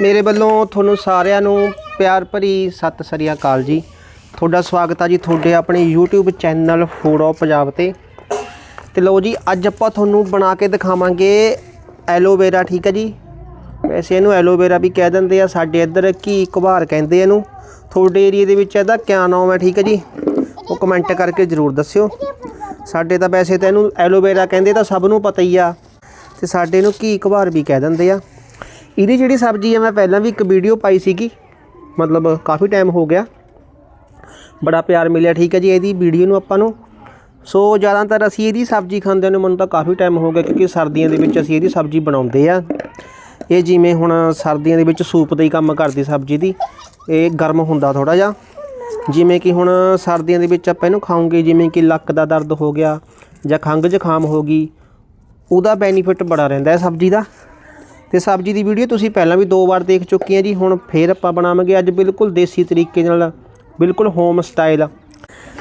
ਮੇਰੇ ਵੱਲੋਂ ਤੁਹਾਨੂੰ ਸਾਰਿਆਂ ਨੂੰ ਪਿਆਰ ਭਰੀ ਸਤਿ ਸ੍ਰੀ ਅਕਾਲ ਜੀ। ਤੁਹਾਡਾ ਸਵਾਗਤ ਆ ਜੀ ਤੁਹਾਡੇ ਆਪਣੇ YouTube channel food of Punjab ਤੇ। ਤੇ ਲਓ ਜੀ, ਅੱਜ ਆਪਾਂ ਤੁਹਾਨੂੰ ਬਣਾ ਕੇ ਦਿਖਾਵਾਂਗੇ ਐਲੋਵੇਰਾ, ਠੀਕ ਹੈ ਜੀ? ਵੈਸੇ ਇਹਨੂੰ ਐਲੋਵੇਰਾ ਵੀ ਕਹਿ ਦਿੰਦੇ ਆ, ਸਾਡੇ ਇੱਧਰ ਘੀ ਕੁਹਾਰ ਕਹਿੰਦੇ ਇਹਨੂੰ। ਤੁਹਾਡੇ ਏਰੀਆ ਦੇ ਵਿੱਚ ਇਹਦਾ ਕਿਆ ਨਾਮ ਹੈ, ਠੀਕ ਹੈ ਜੀ? ਉਹ ਕਮੈਂਟ ਕਰਕੇ ਜ਼ਰੂਰ ਦੱਸਿਓ। ਸਾਡੇ ਤਾਂ ਵੈਸੇ ਤਾਂ ਇਹਨੂੰ ਐਲੋਵੇਰਾ ਕਹਿੰਦੇ ਤਾਂ ਸਭ ਨੂੰ ਪਤਾ ਹੀ ਆ। ਤੇ ਸਾਡੇ ਨੂੰ ਘੀ ਕੁਹਾਰ ਵੀ ਕਹਿ ਦਿੰਦੇ ਆ। ਇਹਦੀ ਜਿਹੜੀ ਸਬਜ਼ੀ ਆ, ਮੈਂ ਪਹਿਲਾਂ ਵੀ ਇੱਕ ਵੀਡੀਓ ਪਾਈ ਸੀਗੀ। ਮਤਲਬ ਕਾਫੀ ਟਾਈਮ ਹੋ ਗਿਆ। ਬੜਾ ਪਿਆਰ ਮਿਲਿਆ, ਠੀਕ ਹੈ ਜੀ, ਇਹਦੀ ਵੀਡੀਓ ਨੂੰ ਆਪਾਂ ਨੂੰ। ਸੋ ਜ਼ਿਆਦਾਤਰ ਅਸੀਂ ਇਹਦੀ ਸਬਜ਼ੀ ਖਾਂਦੇ ਨੂੰ ਮੈਨੂੰ ਤਾਂ ਕਾਫੀ ਟਾਈਮ ਹੋ ਗਿਆ, ਕਿਉਂਕਿ ਸਰਦੀਆਂ ਦੇ ਵਿੱਚ ਅਸੀਂ ਇਹਦੀ ਸਬਜ਼ੀ ਬਣਾਉਂਦੇ ਆ। ਇਹ ਜਿਵੇਂ ਹੁਣ ਸਰਦੀਆਂ ਦੇ ਵਿੱਚ ਸੂਪ ਦਾ ਹੀ ਕੰਮ ਕਰਦੀ ਸਬਜ਼ੀ ਦੀ, ਇਹ ਗਰਮ ਹੁੰਦਾ ਥੋੜਾ ਜਿਹਾ। ਜਿਵੇਂ ਕਿ ਹੁਣ ਸਰਦੀਆਂ ਦੇ ਵਿੱਚ ਆਪਾਂ ਇਹਨੂੰ ਖਾਉਂਗੇ, ਜਿਵੇਂ ਕਿ ਲੱਕ ਦਾ ਦਰਦ ਹੋ ਗਿਆ ਜਾਂ ਖੰਘ ਜ਼ੁਕਾਮ ਹੋ ਗਈ, ਉਹਦਾ ਬੈਨੀਫਿਟ ਬੜਾ ਰਹਿੰਦਾ ਹੈ ਸਬਜ਼ੀ ਦਾ। ਤੇ ਸਬਜ਼ੀ ਦੀ ਵੀਡੀਓ ਤੁਸੀਂ ਪਹਿਲਾਂ ਵੀ ਦੋ ਵਾਰ ਦੇਖ ਚੁੱਕੇ ਆ ਜੀ, ਹੁਣ ਫੇਰ ਆਪਾਂ ਬਣਾਵਾਂਗੇ ਅੱਜ ਬਿਲਕੁਲ ਦੇਸੀ ਤਰੀਕੇ ਨਾਲ, ਬਿਲਕੁਲ ਹੋਮ ਸਟਾਈਲ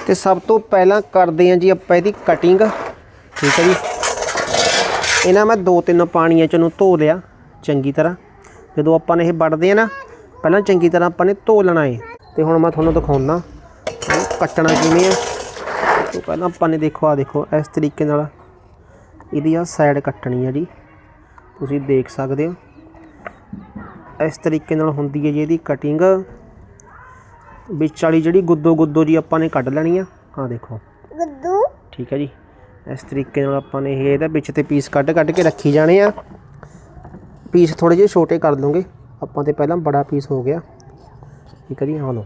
ਤੇ ਸਭ ਤੋਂ ਪਹਿਲਾਂ ਕਰਦੇ ਆ ਜੀ ਆਪਾਂ ਇਹਦੀ ਕਟਿੰਗ ਠੀਕ ਹੈ ਜੀ। ਇਹਨਾਂ ਮੈਂ ਦੋ ਤਿੰਨ ਪਾਣੀਆਂ ਚ ਨੂੰ ਧੋ ਲਿਆ, ਚੰਗੀ ਤਰ੍ਹਾਂ। ਜਦੋਂ ਆਪਾਂ ਨੇ ਇਹ ਵੱਢਦੇ ਆ ਨਾ, ਪਹਿਲਾਂ ਚੰਗੀ ਤਰ੍ਹਾਂ ਆਪਾਂ ਨੇ ਧੋ ਲੈਣਾ ਏ। ਤੇ ਹੁਣ ਮੈਂ ਤੁਹਾਨੂੰ ਦਿਖਾਉਣਾ ਕੱਟਣਾ ਕਿਵੇਂ ਆ। ਤੋਂ ਪਹਿਲਾਂ ਆਪਾਂ ਨੇ ਦੇਖੋ ਆ ਦੇਖੋ, ਇਸ ਤਰੀਕੇ ਨਾਲ ਇਹਦੀ ਆ ਸਾਈਡ ਕੱਟਣੀ ਆ ਜੀ। ਤੁਸੀਂ ਦੇਖ ਸਕਦੇ ਹੋ। ਇਸ ਤਰੀਕੇ ਨਾਲ ਹੁੰਦੀ ਹੈ ਜੀ ਇਹਦੀ ਕਟਿੰਗ ਵਿੱਚ ਵਾਲੀ ਜਿਹੜੀ ਗੁੱਦੋ ਗੁੱਦੋ ਜੀ ਆਪਾਂ ਨੇ ਕੱਢ ਲੈਣੀ ਆ। ਆ ਦੇਖੋ। ਗੁੱਦੂ। ਠੀਕ ਹੈ ਜੀ। ਇਸ ਤਰੀਕੇ ਨਾਲ ਆਪਾਂ ਨੇ ਇਹ ਇਹਦੇ ਵਿੱਚ ਤੇ ਪੀਸ ਕੱਢ ਕੱਢ ਕੇ ਰੱਖੀ ਜਾਣੇ ਆ। ਪੀਸ ਥੋੜੇ ਜਿਹੇ ਛੋਟੇ ਕਰ ਲਵਾਂਗੇ ਆਪਾਂ ਤੇ ਪਹਿਲਾਂ ਬੜਾ ਪੀਸ ਹੋ ਗਿਆ। ਠੀਕ ਹੈ ਜੀ ਹਾਂ ਲੋ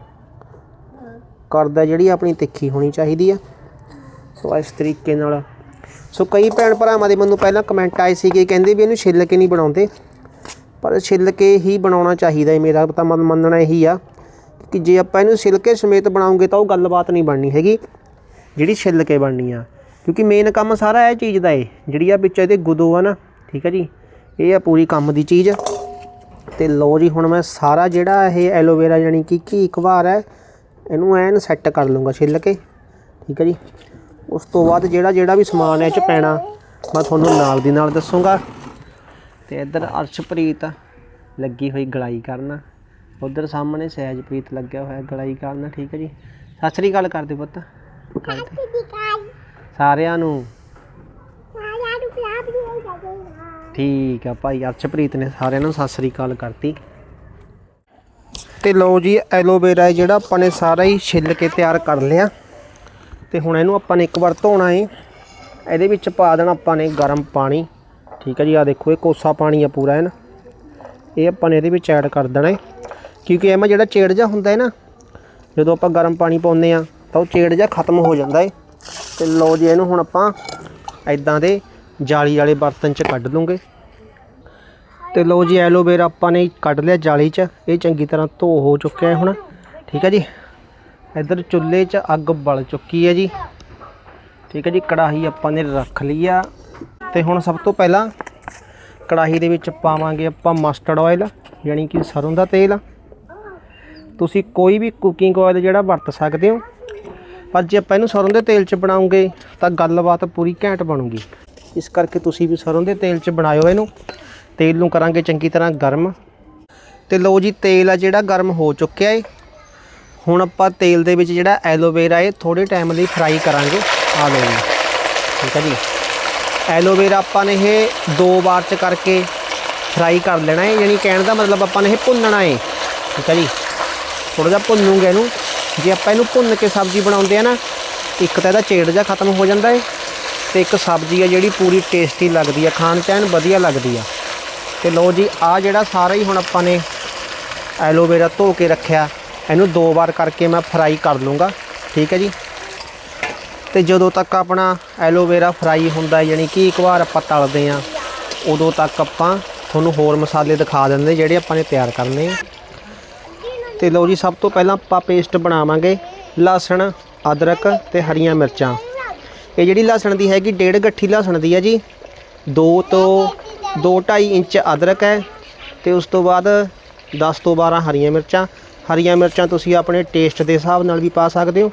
ਕਰਦਾ ਜਿਹੜੀ ਆਪਣੀ ਤਿੱਖੀ ਹੋਣੀ ਚਾਹੀਦੀ ਆ। ਸੋ ਇਸ ਤਰੀਕੇ ਨਾਲ ਸੋ ਕਈ ਭੈਣ ਭਰਾਵਾਂ ਦੇ ਮੈਨੂੰ ਪਹਿਲਾਂ ਕਮੈਂਟ ਆਏ ਸੀਗੇ, ਕਹਿੰਦੇ ਵੀ ਇਹਨੂੰ ਛਿੱਲ ਕੇ ਨਹੀਂ ਬਣਾਉਂਦੇ। ਪਰ ਛਿੱਲ ਕੇ ਹੀ ਬਣਾਉਣਾ ਚਾਹੀਦਾ ਹੈ ਮੇਰਾ ਤਾਂ ਮਨ ਮੰਨਣਾ ਇਹੀ ਆ ਕਿ ਜੇ ਆਪਾਂ ਇਹਨੂੰ ਛਿਲਕੇ ਸਮੇਤ ਬਣਾਉਂਗੇ ਤਾਂ ਉਹ ਗੱਲਬਾਤ ਨਹੀਂ ਬਣਨੀ ਹੈਗੀ, ਜਿਹੜੀ ਛਿੱਲ ਕੇ ਬਣਨੀ ਆ। ਕਿਉਂਕਿ ਮੇਨ ਕੰਮ ਸਾਰਾ ਇਹ ਚੀਜ਼ ਦਾ ਏ, ਜਿਹੜੀ ਆ ਵਿੱਚ ਇਹਦੇ ਗੁਦੋ ਆ ਨਾ, ਠੀਕ ਹੈ ਜੀ, ਇਹ ਆ ਪੂਰੀ ਕੰਮ ਦੀ ਚੀਜ਼। ਤੇ ਲਓ ਜੀ, ਹੁਣ ਮੈਂ ਸਾਰਾ ਜਿਹੜਾ ਇਹ ਐਲੋਵੇਰਾ ਯਾਨੀ ਕਿ ਕੀ ਇੱਕ ਵਾਰ ਹੈ ਇਹਨੂੰ ਐਨ ਸੈੱਟ ਕਰ ਲੂੰਗਾ ਛਿੱਲ ਕੇ, ਠੀਕ ਹੈ ਜੀ। ਉਸ ਤੋਂ ਬਾਅਦ ਜਿਹੜਾ ਜਿਹੜਾ ਵੀ ਸਮਾਨ ਇਹ ਚ ਪੈਣਾ, ਮੈਂ ਤੁਹਾਨੂੰ ਨਾਲ ਦੀ ਨਾਲ ਦੱਸੂਗਾ। ਤੇ ਇੱਧਰ ਅਰਸ਼ਪ੍ਰੀਤ ਲੱਗੀ ਹੋਈ ਗਲਾਈ ਕਰਨ। ਉਧਰ ਸਾਹਮਣੇ ਸਹਿਜਪ੍ਰੀਤ ਲੱਗਿਆ ਹੋਇਆ ਗਲਾਈ ਕਰਨ, ਠੀਕ ਹੈ ਜੀ। ਸਤਿ ਸ੍ਰੀ ਅਕਾਲ ਕਰਦੇ ਪੁੱਤ। ਸਾਰਿਆਂ ਨੂੰ। ਠੀਕ ਆ ਭਾਈ, ਅਰਸ਼ਪ੍ਰੀਤ ਨੇ ਸਾਰਿਆਂ ਨੂੰ ਸਤਿ ਸ੍ਰੀ ਅਕਾਲ ਕਰਤੀ। ਤੇ ਲਓ ਜੀ, ਐਲੋਵੇਰਾ ਜਿਹੜਾ ਆਪਾਂ ਨੇ ਸਾਰਾ ਹੀ ਛਿੱਲ ਕੇ ਤਿਆਰ ਕਰ ਲਿਆ। ਤੇ ਹੁਣ ਇਹਨੂੰ ਆਪਾਂ ਨੇ ਇੱਕ ਵਾਰ ਧੋਣਾ ਹੈ ਇਹਦੇ ਵਿੱਚ ਪਾ ਦੇਣਾ ਆਪਾਂ ਨੇ ਗਰਮ ਪਾਣੀ। ਠੀਕ ਹੈ ਜੀ ਆ ਦੇਖੋ ਇਹ ਕੋਸਾ ਪਾਣੀ ਆ ਪੂਰਾ ਹੈ ਨਾ ਇਹ ਆਪਾਂ ਨੇ ਇਹਦੇ ਵਿੱਚ ਐਡ ਕਰ ਦੇਣਾ ਹੈ ਕਿਉਂਕਿ ਇਹ ਇਹਮਾ ਜਿਹੜਾ ਚੇੜ ਜਾ ਹੁੰਦਾ ਹੈ ਨਾ, ਜਦੋਂ ਆਪਾਂ ਗਰਮ ਪਾਣੀ ਪਾਉਂਦੇ ਆ, ਤਾਂ ਉਹ ਚੇੜ ਜਾ ਖਤਮ ਹੋ ਜਾਂਦਾ ਹੈ ਤੇ ਲਓ ਜੀ, ਇਹਨੂੰ ਹੁਣ ਆਪਾਂ ਐਦਾਂ ਦੇ ਜਾਲੀ ਵਾਲੇ ਬਰਤਨ 'ਚ ਕੱਢ ਲੂੰਗੇ। ਤੇ ਲਓ ਜੀ, ਐਲੋਵੇਰਾ ਆਪਾਂ ਨੇ ਕੱਢ ਲਿਆ ਜਾਲੀ 'ਚ। ਇਹ ਚੰਗੀ ਤਰ੍ਹਾਂ ਧੋ ਹੋ ਚੁੱਕਿਆ ਹੈ ਹੁਣ। ਠੀਕ ਹੈ ਜੀ। ਇੱਧਰ ਚੁੱਲ੍ਹੇ 'ਚ ਅੱਗ ਬਲ ਚੁੱਕੀ ਹੈ ਜੀ। ਠੀਕ ਹੈ ਜੀ, ਕੜਾਹੀ ਆਪਾਂ ਨੇ ਰੱਖ ਲਈ ਆ। ਤੇ ਹੁਣ ਸਭ ਤੋਂ ਪਹਿਲਾਂ ਕੜਾਹੀ ਦੇ ਵਿੱਚ ਪਾਵਾਂਗੇ ਆਪਾਂ ਮਸਟਰਡ ਆਇਲ ਯਾਨੀ ਕਿ ਸਰੋਂ ਦਾ ਤੇਲ। ਤੁਸੀਂ ਕੋਈ ਵੀ ਕੁਕਿੰਗ ਆਇਲ ਜਿਹੜਾ ਵਰਤ ਸਕਦੇ ਹੋ, ਪਰ ਜੇ ਆਪਾਂ ਇਹਨੂੰ ਸਰੋਂ ਦੇ ਤੇਲ 'ਚ ਬਣਾਉਂਗੇ, ਤਾਂ ਗੱਲਬਾਤ ਪੂਰੀ ਘੈਂਟ ਬਣੂਗੀ। ਇਸ ਕਰਕੇ ਤੁਸੀਂ ਵੀ ਸਰੋਂ ਦੇ ਤੇਲ 'ਚ ਬਣਾਇਓ ਇਹਨੂੰ। ਤੇਲ ਨੂੰ ਕਰਾਂਗੇ ਚੰਗੀ ਤਰ੍ਹਾਂ ਗਰਮ। ਤੇ ਲਓ ਜੀ, ਤੇਲ ਆ ਜਿਹੜਾ ਗਰਮ ਹੋ ਚੁੱਕਿਆ ਏ। ਹੁਣ ਆਪਾਂ ਤੇਲ ਦੇ ਵਿੱਚ ਜਿਹੜਾ ਐਲੋਵੇਰਾ ਇਹ ਥੋੜੇ ਟਾਈਮ ਲਈ ਫਰਾਈ ਕਰਾਂਗੇ। ਆ ਲਓ ਜੀ। ਠੀਕ ਹੈ ਜੀ। ਐਲੋਵੇਰਾ ਆਪਾਂ ਨੇ ਇਹ ਦੋ ਵਾਰ ਚ ਕਰਕੇ ਫਰਾਈ ਕਰ ਲੈਣਾ ਹੈ। ਯਾਨੀ ਕਹਿਣ ਦਾ ਮਤਲਬ ਆਪਾਂ ਨੇ ਇਹ ਭੁੰਨਣਾ ਹੈ। ਠੀਕ ਹੈ ਜੀ। ਥੋੜਾ ਜਿਹਾ ਭੁੰਨੂਗੇ ਇਹਨੂੰ। ਜੇ ਆਪਾਂ ਇਹਨੂੰ ਭੁੰਨ ਕੇ ਸਬਜ਼ੀ ਬਣਾਉਂਦੇ ਆ ਨਾ, ਇੱਕ ਤਾਂ ਇਹਦਾ ਚੇੜ ਜਿਹਾ ਖਤਮ ਹੋ ਜਾਂਦਾ ਹੈ ਤੇ ਇੱਕ ਸਬਜ਼ੀ ਆ ਜਿਹੜੀ ਪੂਰੀ ਟੇਸਟੀ ਲੱਗਦੀ ਆ, ਖਾਣ ਚ ਐਨ ਵਧੀਆ ਲੱਗਦੀ ਆ। ਤੇ ਲਓ ਜੀ ਆ ਜਿਹੜਾ ਸਾਰਾ ਹੀ ਹੁਣ ਆਪਾਂ ਨੇ ਐਲੋਵੇਰਾ ਧੋ ਕੇ ਰੱਖਿਆ। ਇਹਨੂੰ ਦੋ ਵਾਰ ਕਰਕੇ ਮੈਂ ਫਰਾਈ ਕਰ ਲੂੰਗਾ ਠੀਕ ਹੈ ਜੀ। ਤੇ ਜਦੋਂ ਤੱਕ ਆਪਣਾ ਐਲੋਵੇਰਾ ਫਰਾਈ ਹੁੰਦਾ ਹੈ, ਯਾਨੀ ਕਿ ਇੱਕ ਵਾਰ ਆਪਾਂ ਤਲਦੇ ਆ ਉਦੋਂ ਤੱਕ ਆਪਾਂ ਤੁਹਾਨੂੰ ਹੋਰ ਮਸਾਲੇ ਦਿਖਾ ਦਿੰਦੇ ਜਿਹੜੇ ਆਪਾਂ ਨੇ ਤਿਆਰ ਕਰਨੇ ਆ। ਤੇ ਲਓ ਜੀ ਸਭ ਤੋਂ ਪਹਿਲਾਂ ਆਪਾਂ ਪੇਸਟ ਬਣਾਵਾਂਗੇ ਲਸਣ ਅਦਰਕ ਤੇ ਹਰੀਆਂ ਮਿਰਚਾਂ। ਇਹ ਜਿਹੜੀ ਲਸਣ ਦੀ ਹੈਗੀ ਡੇਢ ਗੱਠੀ ਲਸਣ ਦੀ ਹੈ ਜੀ। 2 ਤੋਂ 2.5 ਇੰਚ ਅਦਰਕ ਹੈ ਤੇ ਉਸ ਤੋਂ ਬਾਅਦ 10 ਤੋਂ 12 ਹਰੀਆਂ ਮਿਰਚਾਂ ਹਰੀਆਂ ਮਿਰਚਾਂ ਤੁਸੀਂ ਆਪਣੇ ਟੇਸਟ ਦੇ ਹਿਸਾਬ ਨਾਲ ਵੀ ਪਾ ਸਕਦੇ ਹੋ।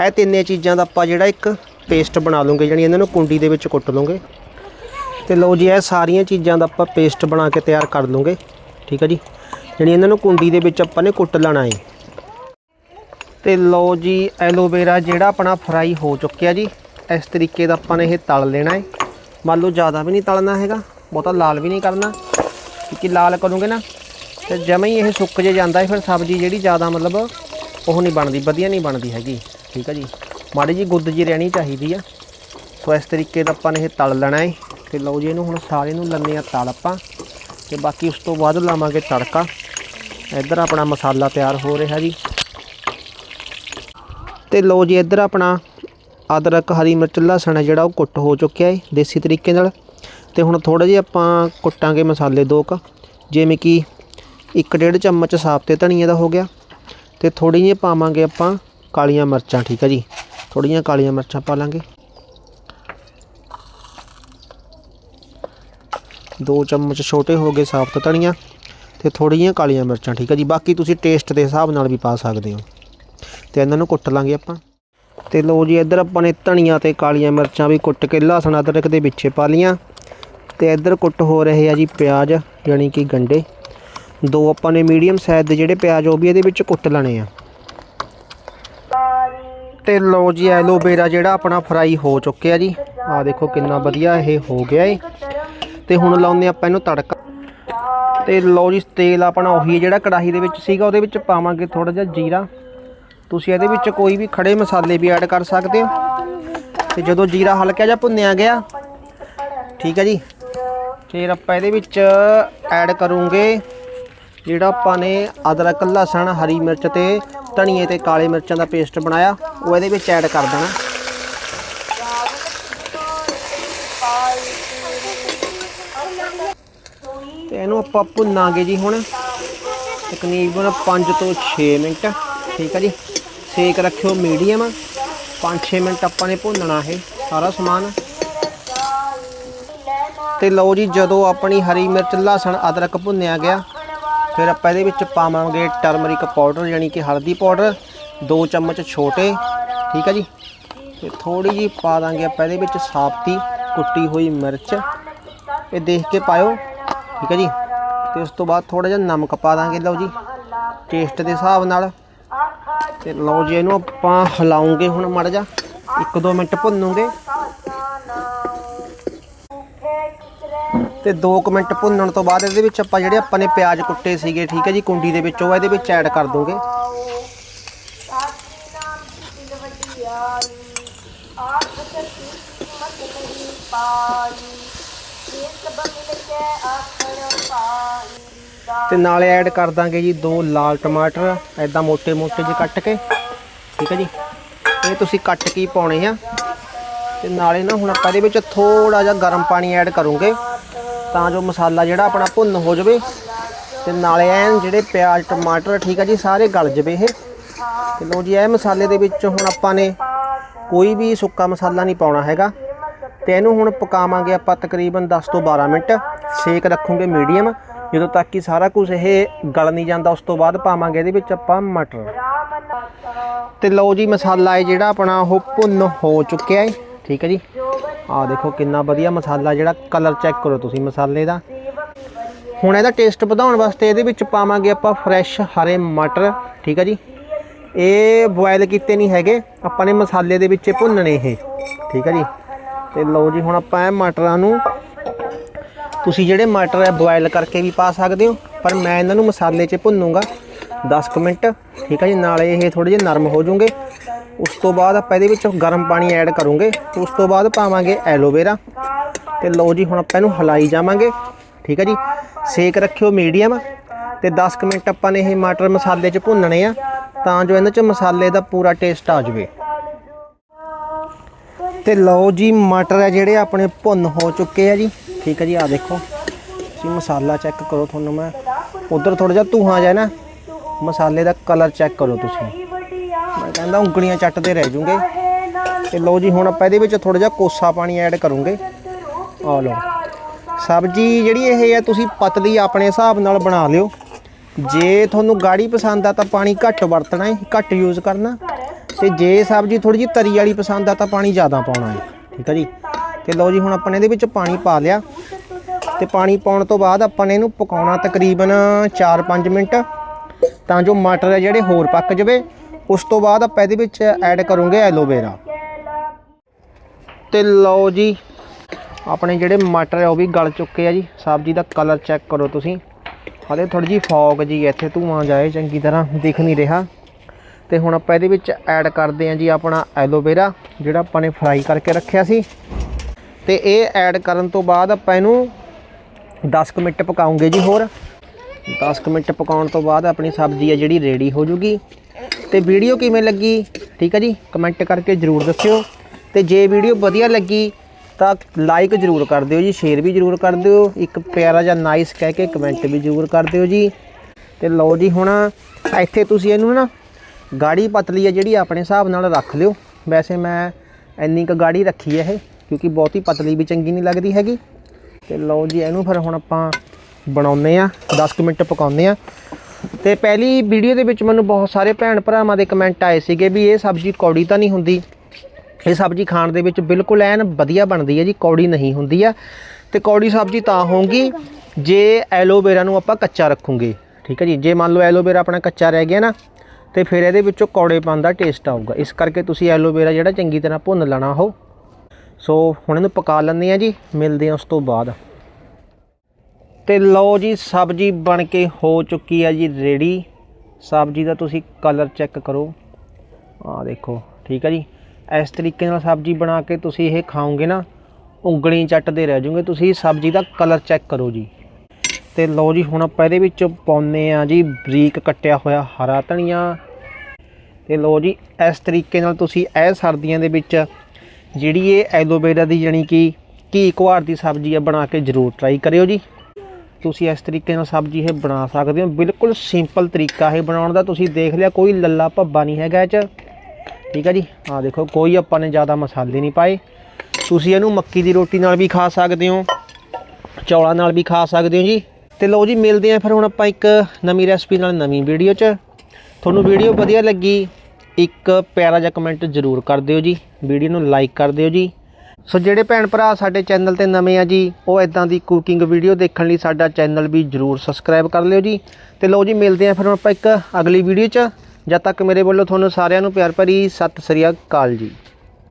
ਇਹ ਤਿੰਨੇ ਚੀਜ਼ਾਂ ਦਾ ਆਪਾਂ ਜਿਹੜਾ ਇੱਕ ਪੇਸਟ ਬਣਾ ਲਵਾਂਗੇ ਜਾਣੀ ਇਹਨਾਂ ਨੂੰ ਕੁੰਡੀ ਦੇ ਵਿੱਚ ਕੁੱਟ ਲਵਾਂਗੇ ਤੇ ਲਓ ਜੀ, ਇਹ ਸਾਰੀਆਂ ਚੀਜ਼ਾਂ ਦਾ ਆਪਾਂ ਪੇਸਟ ਬਣਾ ਕੇ ਤਿਆਰ ਕਰ ਲਵਾਂਗੇ ਠੀਕ ਹੈ ਜੀ? ਜਿਹੜੀ ਇਹਨਾਂ ਨੂੰ ਕੁੰਡੀ ਦੇ ਵਿੱਚ ਆਪਾਂ ਨੇ ਕੁੱਟ ਲੈਣਾ ਹੈ। ਤੇ ਲਓ ਜੀ ਐਲੋਵੇਰਾ ਜਿਹੜਾ ਆਪਣਾ ਫਰਾਈ ਹੋ ਚੁੱਕਿਆ ਜੀ, ਇਸ ਤਰੀਕੇ ਦਾ ਆਪਾਂ ਨੇ ਇਹ ਤਲ ਲੈਣਾ ਹੈ। ਮੰਨ ਲਓ ਜ਼ਿਆਦਾ ਵੀ ਨਹੀਂ ਤਲਣਾ ਹੈਗਾ, ਬਹੁਤਾ ਲਾਲ ਵੀ ਨਹੀਂ ਕਰਨਾ। ਕਿਉਂਕਿ ਲਾਲ ਕਰੋਗੇ ਨਾ ਤੇ ਜਮਾਂ ਹੀ ਇਹ ਸੁੱਕ ਜੇ ਜਾਂਦਾ ਹੈ ਫਿਰ ਸਬਜ਼ੀ ਜਿਹੜੀ ਜ਼ਿਆਦਾ ਮਤਲਬ ਉਹ ਨਹੀਂ ਬਣਦੀ, ਵਧੀਆ ਨਹੀਂ ਬਣਦੀ ਹੈਗੀ। ਠੀਕ ਹੈ ਜੀ? ਮਾੜੀ ਜੀ ਗੁੱਦ ਜੀ ਰਹਿਣੀ ਚਾਹੀਦੀ ਆ। ਸੋ ਇਸ ਤਰੀਕੇ ਦਾ ਆਪਾਂ ਨੇ ਇਹ ਤਲ ਲੈਣਾ ਹੈ ਤੇ ਲਓ ਜੀ, ਇਹਨੂੰ ਹੁਣ ਸਾਰੇ ਨੂੰ ਲੰਨੇ ਆ ਤਲ ਆਪਾਂ। ਤੇ ਬਾਕੀ ਉਸ ਤੋਂ ਬਾਅਦ ਲਾਵਾਂਗੇ ਤੜਕਾ। ਇੱਧਰ ਆਪਣਾ ਮਸਾਲਾ ਤਿਆਰ ਹੋ ਰਿਹਾ ਜੀ। ਤੇ ਲਓ ਜੀ, ਇੱਧਰ ਆਪਣਾ ਅਦਰਕ, ਹਰੀ ਮਿਰਚ, ਲਸਣ ਹੈ ਜਿਹੜਾ ਉਹ ਕੁੱਟ ਹੋ ਚੁੱਕਿਆ ਹੈ ਦੇਸੀ ਤਰੀਕੇ ਨਾਲ। ਤੇ ਹੁਣ ਥੋੜਾ ਜਿਹਾ ਆਪਾਂ ਕੁੱਟਾਂਗੇ ਮਸਾਲੇ ਦੋ ਕ। ਜਿਵੇਂ ਕਿ ਇੱਕ ਡੇਢ ਚਮਚ ਸਾਫ਼ ਤੇ ਧਨੀਏ ਦਾ ਹੋ ਗਿਆ ਤੇ ਥੋੜੀ ਜਿਹੀ ਪਾਵਾਂਗੇ ਆਪਾਂ ਕਾਲੀਆਂ ਮਿਰਚਾਂ, ਠੀਕ ਹੈ ਜੀ। ਥੋੜੀਆਂ ਕਾਲੀਆਂ ਮਿਰਚਾਂ ਪਾ ਲਾਂਗੇ। ਦੋ ਚਮਚ ਛੋਟੇ ਹੋ ਗਏ ਸਾਫ਼ ਧਨੀਆ ਤੇ ਥੋੜ੍ਹੀਆਂ ਕਾਲੀਆਂ ਮਿਰਚਾਂ, ਠੀਕ ਹੈ ਜੀ। ਬਾਕੀ ਤੁਸੀਂ ਟੇਸਟ ਦੇ ਹਿਸਾਬ ਨਾਲ ਵੀ ਪਾ ਸਕਦੇ ਹੋ। ਤੇ ਇਹਨਾਂ ਨੂੰ ਕੁੱਟ ਲਾਂਗੇ ਆਪਾਂ। ਤੇ ਲਓ ਜੀ, ਇੱਧਰ ਆਪਾਂ ਨੇ ਧਨੀਆ ਤੇ ਕਾਲੀਆਂ ਮਿਰਚਾਂ ਵੀ ਕੁੱਟ ਕੇ ਲਸਣ ਅਦਰਕ ਦੇ ਵਿੱਚੇ ਪਾ ਲੀਆਂ ਤੇ ਇੱਧਰ ਕੁੱਟ ਹੋ ਰਹੇ ਆ ਜੀ ਪਿਆਜ਼, ਯਾਨੀ ਕਿ ਗੰਡੇ। ਦੋ ਆਪਾਂ ਨੇ ਮੀਡੀਅਮ ਸਾਈਜ਼ ਦੇ ਜਿਹੜੇ ਪਿਆਜ਼, ਉਹ ਵੀ ਇਹਦੇ ਵਿੱਚ ਕੁੱਟ ਲੈਣੇ ਆ। ਤੇ ਲਓ ਜੀ, ਐਲੋਵੇਰਾ ਜਿਹੜਾ ਆਪਣਾ ਫਰਾਈ ਹੋ ਚੁੱਕਿਆ ਜੀ। ਆ ਦੇਖੋ ਕਿੰਨਾ ਵਧੀਆ ਇਹ ਹੋ ਗਿਆ ਏ। ਤੇ ਹੁਣ ਲਾਉਂਦੇ ਆਪਾਂ ਇਹਨੂੰ ਤੜਕਾ। ਤੇ ਲਓ ਜੀ, ਤੇਲ ਆਪਣਾ ਉਹੀ ਜਿਹੜਾ ਕੜਾਹੀ ਦੇ ਵਿੱਚ ਸੀਗਾ, ਉਹਦੇ ਵਿੱਚ ਪਾਵਾਂਗੇ ਥੋੜਾ ਜਿਹਾ ਜੀਰਾ। ਤੁਸੀਂ ਇਹਦੇ ਵਿੱਚ ਕੋਈ ਵੀ ਖੜੇ ਮਸਾਲੇ ਵੀ ਐਡ ਕਰ ਸਕਦੇ ਹੋ। ਤੇ ਜਦੋਂ ਜੀਰਾ ਹਲਕਾ ਜਿਹਾ ਭੁੰਨਿਆ ਗਿਆ, ਠੀਕ ਹੈ ਜੀ। ਫਿਰ ਆਪਾਂ ਇਹਦੇ ਵਿੱਚ ਐਡ ਕਰੂੰਗੇ ਜਿਹੜਾ ਆਪਾਂ ਨੇ ਅਦਰਕ, ਲਸਣ, ਹਰੀ ਮਿਰਚ ਤੇ ਧਨੀਏ ਤੇ ਕਾਲੇ ਮਿਰਚਾਂ ਦਾ ਪੇਸਟ ਬਣਾਇਆ, ਉਹ ਇਹਦੇ ਵਿੱਚ ਐਡ ਕਰ ਦੇਣਾ। ਤੇ ਇਹਨੂੰ ਆਪਾਂ ਭੁੰਨਾਂਗੇ ਜੀ ਹੁਣ। ਤਕਰੀਬਨ 5 ਤੋਂ 6 ਮਿੰਟ, ਠੀਕ ਹੈ ਜੀ। ਸੇਕ ਰੱਖਿਓ ਮੀਡੀਅਮ। 5-6 ਮਿੰਟ ਆਪਾਂ ਨੇ ਭੁੰਨਣਾ ਇਹ ਸਾਰਾ ਸਮਾਨ। ਤੇ ਲਓ ਜੀ, ਜਦੋਂ ਆਪਣੀ ਹਰੀ ਮਿਰਚ, ਲਸਣ, ਅਦਰਕ ਭੁੰਨਿਆ ਗਿਆ ਫਿਰ ਆਪਾਂ ਇਹਦੇ ਵਿੱਚ ਪਾਵਾਂਗੇ ਟਰਮਰਿਕ ਪਾਊਡਰ ਯਾਨੀ ਕਿ ਹਲਦੀ ਪਾਊਡਰ 2 ਚਮਚ ਛੋਟੇ, ਠੀਕ ਹੈ ਜੀ? ਤੇ ਥੋੜੀ ਜੀ ਪਾ ਦਾਂਗੇ ਆਪਾਂ ਇਹਦੇ ਵਿੱਚ ਸਾਫਤੀ ਕੁੱਟੀ ਹੋਈ ਮਿਰਚ। ਇਹ ਦੇਖ ਕੇ ਪਾਇਓ, ਠੀਕ ਹੈ ਜੀ? ਤੇ ਉਸ ਤੋਂ ਬਾਅਦ ਥੋੜਾ ਜਿਹਾ ਨਮਕ ਪਾ ਦਾਂਗੇ, ਲਓ ਜੀ ਟੇਸਟ ਦੇ ਹਿਸਾਬ ਨਾਲ। ਤੇ ਲਓ ਜੀ, ਇਹਨੂੰ ਆਪਾਂ ਹਿਲਾਉਂਗੇ ਹੁਣ ਮੜ ਜਾ 1-2 ਮਿੰਟ ਭੁੰਨੂਗੇ। ਤੇ 2 ਮਿੰਟ ਭੁੰਨਣ ਤੋਂ ਬਾਅਦ ਇਹਦੇ ਵਿੱਚ ਆਪਾਂ ਜਿਹੜੇ ਆਪਾਂ ਨੇ ਪਿਆਜ਼ ਕੁੱਟੇ ਸੀਗੇ, ਠੀਕ ਹੈ ਜੀ, ਕੁੰਡੀ ਦੇ ਵਿੱਚ ਉਹ ਇਹਦੇ ਵਿੱਚ ਐਡ ਕਰ ਦੋਗੇ। ਤੇ ਨਾਲੇ ਐਡ ਕਰ ਦਾਂਗੇ ਜੀ ਦੋ ਲਾਲ ਟਮਾਟਰ ਐਦਾਂ ਮੋٹے-ਮੋٹے ਜਿਹੇ ਕੱਟ ਕੇ, ਠੀਕ ਹੈ ਜੀ। ਇਹ ਤੁਸੀਂ ਕੱਟ ਕੇ ਪਾਉਣੇ ਆ। ਤੇ ਨਾਲੇ ਨਾ ਹੁਣ ਆਪਾਂ ਇਹਦੇ ਵਿੱਚ ਥੋੜਾ ਜਿਹਾ ਗਰਮ ਪਾਣੀ ਐਡ ਕਰੂਗੇ। ਤਾਂ ਜੋ ਮਸਾਲਾ ਜਿਹੜਾ ਆਪਣਾ ਭੁੰਨ ਹੋ ਜਾਵੇ ਤੇ ਨਾਲੇ ਐਨ ਜਿਹੜੇ ਪਿਆਜ਼, ਟਮਾਟਰ, ਠੀਕ ਆ ਜੀ, ਸਾਰੇ ਗਲ ਜਵੇ ਇਹ। ਤੇ ਲੋ ਜੀ, ਇਹ ਮਸਾਲੇ ਦੇ ਵਿੱਚ ਹੁਣ ਆਪਾਂ ਨੇ ਕੋਈ ਵੀ ਸੁੱਕਾ ਮਸਾਲਾ ਨਹੀਂ ਪਾਉਣਾ ਹੈਗਾ। ਤੇ ਇਹਨੂੰ ਹੁਣ ਪਕਾਵਾਂਗੇ ਆਪਾਂ ਤਕਰੀਬਨ 10 ਤੋਂ 12 ਮਿੰਟ। ਸੇਕ ਰੱਖੂਗੇ ਮੀਡੀਅਮ ਜਦੋਂ ਤੱਕ ਕਿ ਸਾਰਾ ਕੁਝ ਇਹ ਗਲ ਨਹੀਂ ਜਾਂਦਾ, ਉਸ ਤੋਂ ਬਾਅਦ ਪਾਵਾਂਗੇ ਇਹਦੇ ਵਿੱਚ ਆਪਾਂ ਮਟਰ। ਤੇ ਲਓ ਜੀ, ਮਸਾਲਾ ਹੈ ਜਿਹੜਾ ਆਪਣਾ ਉਹ ਭੁੰਨ ਹੋ ਚੁੱਕਿਆ ਹੈ ਠੀਕ ਹੈ ਜੀ? ਆਹ ਦੇਖੋ ਕਿੰਨਾ ਵਧੀਆ ਮਸਾਲਾ, ਜਿਹੜਾ ਕਲਰ ਚੈੱਕ ਕਰੋ ਤੁਸੀਂ ਮਸਾਲੇ ਦਾ। ਹੁਣ ਇਹਦਾ ਟੇਸਟ ਵਧਾਉਣ ਵਾਸਤੇ ਇਹਦੇ ਵਿੱਚ ਪਾਵਾਂਗੇ ਆਪਾਂ ਫਰੈਸ਼ ਹਰੇ ਮਟਰ, ਠੀਕ ਹੈ ਜੀ? ਇਹ ਬੋਇਲ ਕੀਤੇ ਨਹੀਂ ਹੈਗੇ, ਆਪਾਂ ਨੇ ਮਸਾਲੇ ਦੇ ਵਿੱਚ ਭੁੰਨਣੇ ਇਹ, ਠੀਕ ਹੈ ਜੀ? ਤੇ ਲਓ ਜੀ, ਹੁਣ ਆਪਾਂ ਇਹ ਮਟਰਾਂ ਨੂੰ ਤੁਸੀਂ ਜਿਹੜੇ ਮਟਰ ਹੈ ਬੋਇਲ ਕਰਕੇ ਵੀ ਪਾ ਸਕਦੇ ਹੋ, ਪਰ ਮੈਂ ਇਹਨਾਂ ਨੂੰ ਮਸਾਲੇ 'ਚ ਭੁੰਨੂਗਾ। 10 ਕੁ ਮਿੰਟ, ਠੀਕ ਹੈ ਜੀ? ਨਾਲੇ ਇਹ ਥੋੜੇ ਜਿਹੇ ਨਰਮ ਹੋ ਜਾਣਗੇ ਉਸ ਤੋਂ ਬਾਅਦ ਆਪਾਂ ਇਹਦੇ ਵਿੱਚ ਗਰਮ ਪਾਣੀ ਐਡ ਕਰੂੰਗੇ ਉਸ ਤੋਂ ਬਾਅਦ ਪਾਵਾਂਗੇ ਐਲੋਵੇਰਾ। ਤੇ ਲਓ ਜੀ, ਹੁਣ ਆਪਾਂ ਇਹਨੂੰ ਹਲਾਈ ਜਾਵਾਂਗੇ। ਠੀਕ ਹੈ ਜੀ? ਸੇਕ ਰੱਖਿਓ ਮੀਡੀਅਮ। ਤੇ 10 ਕੁ ਮਿੰਟ ਆਪਾਂ ਨੇ ਇਹ ਮਟਰ ਮਸਾਲੇ 'ਚ ਭੁੰਨਣੇ ਆ। ਤਾਂ ਜੋ ਇਹਨਾਂ 'ਚ ਮਸਾਲੇ ਦਾ ਪੂਰਾ ਟੇਸਟ ਆ ਜਾਵੇ। ਤੇ ਲਓ ਜੀ, ਮਟਰ ਹੈ ਜਿਹੜੇ ਆਪਣੇ ਭੁੰਨ ਹੋ ਚੁੱਕੇ ਆ ਜੀ। ਠੀਕ ਹੈ ਜੀ? ਆ ਦੇਖੋ। ਤੁਸੀਂ ਮਸਾਲਾ ਚੈੱਕ ਕਰੋ ਤੁਹਾਨੂੰ ਮੈਂ। ਉਧਰ ਥੋੜਾ ਜਿਹਾ ਧੂਆਂ ਜਿਹਾ ਨਾ। ਮਸਾਲੇ ਦਾ ਕਲਰ ਚੈੱਕ ਕਰੋ ਤੁਸੀਂ। ਕਹਿੰਦਾ ਉਂਗਲੀਆਂ ਚੱਟਦੇ ਰਹਿ ਜੂਗੇ। ਤੇ ਲਓ ਜੀ, ਹੁਣ ਆਪਾਂ ਇਹਦੇ ਵਿੱਚ ਥੋੜਾ ਜਿਹਾ ਕੋਸਾ ਪਾਣੀ ਐਡ ਕਰੂੰਗੇ। ਆ ਲਓ। ਸਬਜ਼ੀ ਜਿਹੜੀ ਇਹ ਹੈ, ਤੁਸੀਂ ਪਤਲੀ ਆਪਣੇ ਹਿਸਾਬ ਨਾਲ ਬਣਾ ਲਿਓ। ਜੇ ਤੁਹਾਨੂੰ ਗਾੜੀ ਪਸੰਦ ਆ ਤਾਂ ਪਾਣੀ ਘੱਟ ਵਰਤਣਾ ਹੈ, ਘੱਟ ਯੂਜ਼ ਕਰਨਾ। ਤੇ ਜੇ ਸਬਜ਼ੀ ਥੋੜੀ ਜਿਹੀ ਤਰੀ ਵਾਲੀ ਪਸੰਦ ਆ ਤਾਂ ਪਾਣੀ ਜ਼ਿਆਦਾ ਪਾਉਣਾ ਹੈ। ਠੀਕ ਹੈ ਜੀ? ਤੇ ਲਓ ਜੀ, ਹੁਣ ਆਪਾਂ ਨੇ ਇਹਦੇ ਵਿੱਚ ਪਾਣੀ ਪਾ ਲਿਆ। ਤੇ ਪਾਣੀ ਪਾਉਣ ਤੋਂ ਬਾਅਦ ਆਪਾਂ ਨੇ ਇਹਨੂੰ ਪਕਾਉਣਾ ਤਕਰੀਬਨ 4-5 ਮਿੰਟ। ਤਾਂ ਜੋ ਮਟਰ ਹੈ ਜਿਹੜੇ ਹੋਰ ਪੱਕ ਜਵੇ। ਉਸ ਤੋਂ ਬਾਅਦ ਆਪਾਂ ਇਹਦੇ ਵਿੱਚ ਐਡ ਕਰੂੰਗੇ ਐਲੋਵੇਰਾ ਤੇ ਲਓ ਜੀ, ਆਪਣੇ ਜਿਹੜੇ ਮਟਰ ਆ, ਉਹ ਵੀ ਗਲ ਚੁੱਕੇ ਆ ਜੀ। ਸਬਜ਼ੀ ਦਾ ਕਲਰ ਚੈੱਕ ਕਰੋ ਤੁਸੀਂ। ਹਲੇ ਥੋੜੀ ਜੀ ਫੌਗ ਜੀ, ਇੱਥੇ ਧੂਆਂ ਜਾਏ ਚੰਗੀ ਤਰ੍ਹਾਂ ਦਿਖ ਨਹੀਂ ਰਿਹਾ। ਤੇ ਹੁਣ ਆਪਾਂ ਇਹਦੇ ਵਿੱਚ ਐਡ ਕਰਦੇ ਹਾਂ ਜੀ ਆਪਣਾ ਐਲੋਵੇਰਾ ਜਿਹੜਾ ਆਪਾਂ ਨੇ ਫਰਾਈ ਕਰਕੇ ਰੱਖਿਆ ਸੀ। ਤੇ ਇਹ ਐਡ ਕਰਨ ਤੋਂ ਬਾਅਦ ਆਪਾਂ ਇਹਨੂੰ 10 ਕੁ ਮਿੰਟ ਪਕਾਉਂਗੇ ਜੀ ਹੋਰ। 10 ਕੁ ਮਿੰਟ ਪਕਾਉਣ ਤੋਂ ਬਾਅਦ ਆਪਣੀ ਸਬਜ਼ੀ ਆ ਜਿਹੜੀ ਰੈਡੀ ਹੋ ਜੂਗੀ। ਤੇ ਵੀਡੀਓ ਕਿਵੇਂ ਲੱਗੀ? ਠੀਕ ਹੈ ਜੀ ਕਮੈਂਟ ਕਰਕੇ ਜਰੂਰ ਦੱਸਿਓ। ਤੇ ਜੇ ਵੀਡੀਓ ਵਧੀਆ ਲੱਗੀ, ਤਾਂ ਲਾਈਕ ਜਰੂਰ ਕਰ ਦਿਓ ਜੀ ਸ਼ੇਅਰ ਵੀ ਜਰੂਰ ਕਰ ਦਿਓ। ਇੱਕ ਪਿਆਰਾ ਜਿਹਾ ਨਾਈਸ ਕਹਿ ਕੇ ਕਮੈਂਟ ਵੀ ਜਰੂਰ ਕਰ ਦਿਓ ਜੀ। ਤੇ ਲਓ ਜੀ, ਹੁਣ ਇੱਥੇ ਤੁਸੀਂ ਇਹਨੂੰ ਨਾ ਗਾੜੀ ਪਤਲੀ ਹੈ ਜਿਹੜੀ ਆਪਣੇ ਹਿਸਾਬ ਨਾਲ ਰੱਖ ਲਿਓ। ਵੈਸੇ ਮੈਂ ਇੰਨੀ ਕੁ ਗਾੜੀ ਰੱਖੀ ਹੈ ਇਹ, ਕਿਉਂਕਿ ਬਹੁਤੀ ਪਤਲੀ ਵੀ ਚੰਗੀ ਨਹੀਂ ਲੱਗਦੀ ਹੈਗੀ। ਤੇ ਲਓ ਜੀ, ਇਹਨੂੰ ਫਿਰ ਹੁਣ ਆਪਾਂ ਬਣਾਉਨੇ ਆ 10 ਕੁ ਮਿੰਟ ਪਕਾਉਂਦੇ ਆ ਤੇ ਪਹਿਲੀ ਵੀਡੀਓ ਦੇ ਵਿੱਚ ਮੈਨੂੰ ਬਹੁਤ ਸਾਰੇ ਭੈਣ ਭਰਾਵਾਂ ਦੇ ਕਮੈਂਟ ਆਏ ਸੀਗੇ ਵੀ ਇਹ ਸਬਜ਼ੀ ਕੌੜੀ ਤਾਂ ਨਹੀਂ ਹੁੰਦੀ। ਇਹ ਸਬਜ਼ੀ ਖਾਣ ਦੇ ਵਿੱਚ ਬਿਲਕੁਲ ਐਨ ਵਧੀਆ ਬਣਦੀ ਹੈ ਜੀ, ਕੌੜੀ ਨਹੀਂ ਹੁੰਦੀ ਆ। ਤੇ ਕੌੜੀ ਸਬਜ਼ੀ ਤਾਂ ਹੋਊਗੀ ਜੇ ਐਲੋਵੇਰਾ ਨੂੰ ਆਪਾਂ ਕੱਚਾ ਰੱਖੂਗੇ, ਠੀਕ ਹੈ ਜੀ। ਜੇ ਮੰਨ ਲਓ ਐਲੋਵੇਰਾ ਆਪਣਾ ਕੱਚਾ ਰਹਿ ਗਿਆ ਨਾ, ਤੇ ਫਿਰ ਇਹਦੇ ਵਿੱਚੋਂ ਕੌੜੇਪਨ ਦਾ ਟੇਸਟ ਆਊਗਾ। ਇਸ ਕਰਕੇ ਤੁਸੀਂ ਐਲੋਵੇਰਾ ਜਿਹੜਾ ਚੰਗੀ ਤਰ੍ਹਾਂ ਭੁੰਨ ਲੈਣਾ ਉਹ ਸੋ ਹੁਣ ਇਹਨੂੰ ਪਕਾ ਲੈਂਦੇ ਆ ਜੀ, ਮਿਲਦੇ ਆ ਉਸ ਤੋਂ ਬਾਅਦ। ਤੇ ਲਓ ਜੀ, ਸਬਜ਼ੀ ਬਣ ਕੇ ਹੋ ਚੁੱਕੀ ਹੈ ਜੀ ਰੈਡੀ ਸਬਜ਼ੀ ਦਾ ਤੁਸੀਂ ਕਲਰ ਚੈੱਕ ਕਰੋ। ਆ ਦੇਖੋ, ਠੀਕ ਹੈ ਜੀ। ਇਸ ਤਰੀਕੇ ਨਾਲ ਸਬਜ਼ੀ ਬਣਾ ਕੇ ਤੁਸੀਂ ਇਹ ਖਾਓਗੇ ਨਾ, ਉਂਗਲੀ ਚੱਟਦੇ ਰਹਿ ਜਾਓਗੇ। ਤੁਸੀਂ ਸਬਜ਼ੀ ਦਾ ਕਲਰ ਚੈੱਕ ਕਰੋ ਜੀ। ਤੇ ਲਓ ਜੀ, ਹੁਣ ਆਪਾਂ ਇਹਦੇ ਵਿੱਚ ਪਾਉਨੇ ਆ ਜੀ ਬਰੀਕ ਕੱਟਿਆ ਹੋਇਆ ਹਰਾ ਧਨੀਆ। ਤੇ ਲਓ ਜੀ, ਇਸ ਤਰੀਕੇ ਨਾਲ ਤੁਸੀਂ ਇਹ ਸਰਦੀਆਂ ਦੇ ਵਿੱਚ ਜਿਹੜੀ ਇਹ ਐਲੋਵੇਰਾ ਦੀ ਜਾਣੀ ਕਿ ਘੀ ਕੁਆਰ ਦੀ ਸਬਜ਼ੀ ਆ, ਬਣਾ ਕੇ ਜ਼ਰੂਰ ਟਰਾਈ ਕਰਿਓ ਜੀ। ਤੁਸੀਂ ਇਸ ਤਰੀਕੇ ਨਾਲ ਸਬਜ਼ੀ ਇਹ ਬਣਾ ਸਕਦੇ ਹੋ। ਬਿਲਕੁਲ ਸਿੰਪਲ ਤਰੀਕਾ ਇਹ ਬਣਾਉਣ ਦਾ। ਤੁਸੀਂ ਦੇਖ ਲਿਆ, ਕੋਈ ਲੱਲਾ ਭੱਬਾ ਨਹੀਂ ਹੈਗਾ ਇਹ 'ਚ। ਠੀਕ ਹੈ ਜੀ? ਆਹ ਦੇਖੋ, ਕੋਈ ਆਪਾਂ ਨੇ ਜ਼ਿਆਦਾ ਮਸਾਲੇ ਨਹੀਂ ਪਾਏ। ਤੁਸੀਂ ਇਹਨੂੰ ਮੱਕੀ ਦੀ ਰੋਟੀ ਨਾਲ ਵੀ ਖਾ ਸਕਦੇ ਹੋ। ਚੌਲਾਂ ਨਾਲ ਵੀ ਖਾ ਸਕਦੇ ਹੋ ਜੀ। ਤੇ ਲਓ ਜੀ, ਮਿਲਦੇ ਆ ਫਿਰ ਹੁਣ ਆਪਾਂ ਇੱਕ ਨਵੀਂ ਰੈਸਪੀ ਨਾਲ ਨਵੀਂ ਵੀਡੀਓ 'ਚ। ਤੁਹਾਨੂੰ ਵੀਡੀਓ ਵਧੀਆ ਲੱਗੀ, ਇੱਕ ਪਿਆਰਾ ਜਿਹਾ ਕਮੈਂਟ ਜ਼ਰੂਰ ਕਰ ਦਿਓ ਜੀ। ਵੀਡੀਓ ਨੂੰ ਲਾਈਕ ਕਰ ਦਿਓ ਜੀ। ਸੋ ਜਿਹੜੇ ਭੈਣ ਭਰਾ ਸਾਡੇ ਚੈਨਲ ਤੇ ਨਵੇਂ ਆ ਜੀ, ਉਹ ਇਦਾਂ ਦੀ ਕੁਕਿੰਗ ਵੀਡੀਓ ਦੇਖਣ ਲਈ ਸਾਡਾ ਚੈਨਲ ਵੀ ਜ਼ਰੂਰ ਸਬਸਕ੍ਰਾਈਬ ਕਰ ਲਿਓ ਜੀ। ਤੇ ਲਓ ਜੀ, ਮਿਲਦੇ ਆ ਫਿਰ ਹੁਣ ਆਪਾਂ ਇੱਕ ਅਗਲੀ ਵੀਡੀਓ 'ਚ। ਜਦ ਤੱਕ ਮੇਰੇ ਵੱਲੋਂ ਤੁਹਾਨੂੰ ਸਾਰਿਆਂ ਨੂੰ ਪਿਆਰ ਭਰੀ ਸਤਿ ਸ੍ਰੀ ਅਕਾਲ ਜੀ।